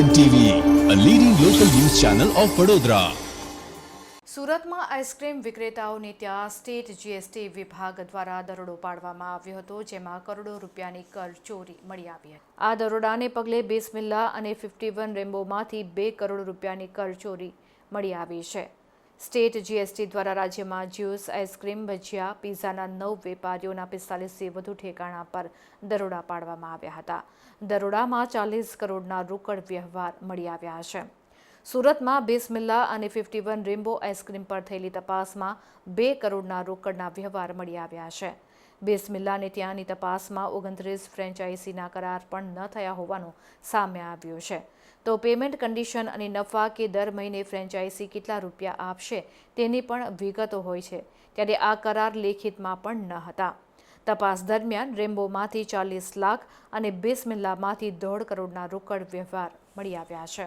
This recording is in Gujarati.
N TV a leading local news channel of Vadodara સુરતમાં આઈસ્ક્રીમ વિક્રેતાઓને ત્યાં સ્ટેટ જીએસટી વિભાગ દ્વારા દરોડો પાડવામાં આવ્યો હતો, જેમાં કરોડો રૂપિયાની કર ચોરી મળી આવી હતી. આ દરોડાને પગલે બિસ્મિલ્લા અને ફિફ્ટી વન રેમ્બોમાંથી બે કરોડ રૂપિયાની કર ચોરી મળી આવી છે. સ્ટેટ જીએસટી દ્વારા રાજ્યમાં જ્યુસ, આઈસ્ક્રીમ, ભજીયા, પીઝાના નવ વેપારીઓના પિસ્તાલીસથી વધુ ઠેકાણા પર દરોડા પાડવામાં આવ્યા હતા. દરોડામાં ચાલીસ કરોડના રોકડ વ્યવહાર મળી આવ્યા છે. સુરતમાં બિસ્મિલ્લા અને ફિફ્ટી વન રેમ્બો આઈસ્ક્રીમ પર થયેલી તપાસમાં બે કરોડના રોકડના વ્યવહાર મળી આવ્યા છે. બિસ્મિલ્લાને ત્યાંની તપાસમાં ઓગણત્રીસ ફ્રેન્ચાઇઝીના કરાર પણ ન થયા હોવાનું સામે આવ્યું છે. તો પેમેન્ટ કન્ડિશન અને નફા કે દર મહિને ફ્રેન્ચાઇઝી કેટલા રૂપિયા આપશે તેની પણ વિગતો હોય છે. ત્યારે આ કરાર લેખિતમાં પણ ન હતા. તપાસ દરમિયાન રેમ્બોમાંથી ચાલીસ લાખ અને બિસ્મિલ્લામાંથી દોઢ કરોડના રોકડ વ્યવહાર મળી આવ્યા છે.